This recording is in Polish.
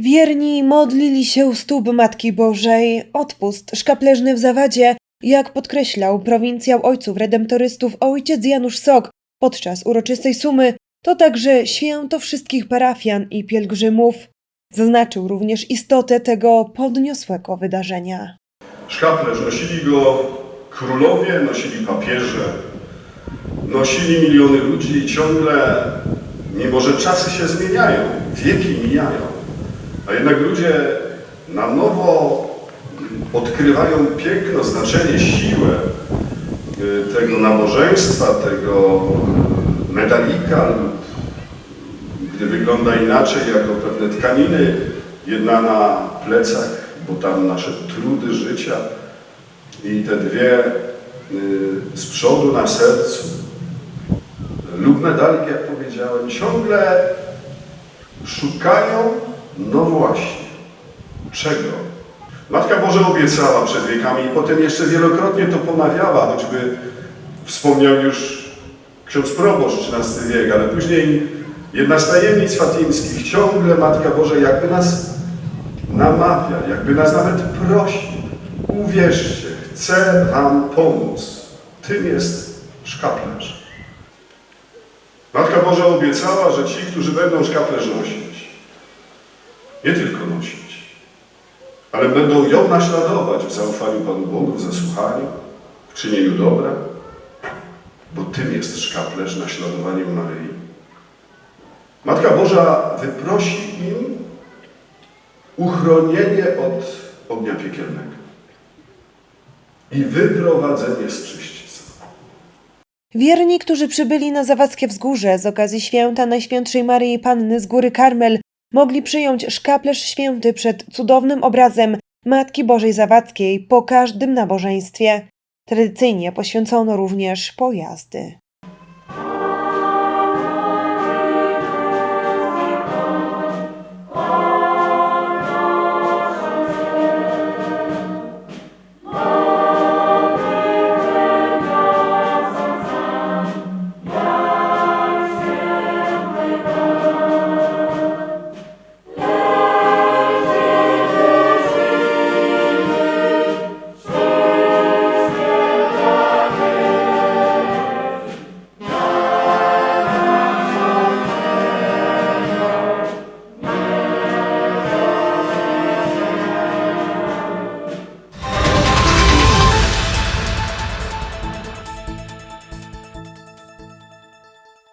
Wierni modlili się u stóp Matki Bożej, odpust szkapleżny w Zawadzie, jak podkreślał prowincjał ojców redemptorystów ojciec Janusz Sok podczas uroczystej sumy, to także święto wszystkich parafian i pielgrzymów. Zaznaczył również istotę tego podniosłego wydarzenia. Szkaplerz nosili go królowie, nosili papieże, nosili miliony ludzi i ciągle, mimo że czasy się zmieniają, wieki mijają, a jednak ludzie na nowo odkrywają piękno, znaczenie, siłę y, tego nabożeństwa, tego medalika lub gdy wygląda inaczej, jako pewne tkaniny, jedna na plecach, bo tam nasze trudy życia i te dwie y, z przodu na sercu. Lub medalik, jak powiedziałem, ciągle szukają, no właśnie, czego? Matka Boża obiecała przed wiekami i potem jeszcze wielokrotnie to pomawiała, choćby wspomniał już ksiądz proboszcz XIII wiek, ale później jedna z tajemnic fatimskich, ciągle Matka Boża jakby nas namawia, jakby nas nawet prosi. Uwierzcie, chcę wam pomóc. Tym jest szkaplerz. Matka Boża obiecała, że ci, którzy będą szkaplerz nosić, nie tylko nosić, ale będą ją naśladować w zaufaniu Panu Bogu, w zasłuchaniu, w czynieniu dobra, bo tym jest szkaplerz naśladowaniem Maryi. Matka Boża wyprosi im uchronienie od ognia piekielnego i wyprowadzenie z czyścica. Wierni, którzy przybyli na Zawadzkie Wzgórze z okazji święta Najświętszej Maryi Panny z Góry Karmel, mogli przyjąć szkaplerz święty przed cudownym obrazem Matki Bożej Zawadzkiej po każdym nabożeństwie. Tradycyjnie poświęcono również pojazdy.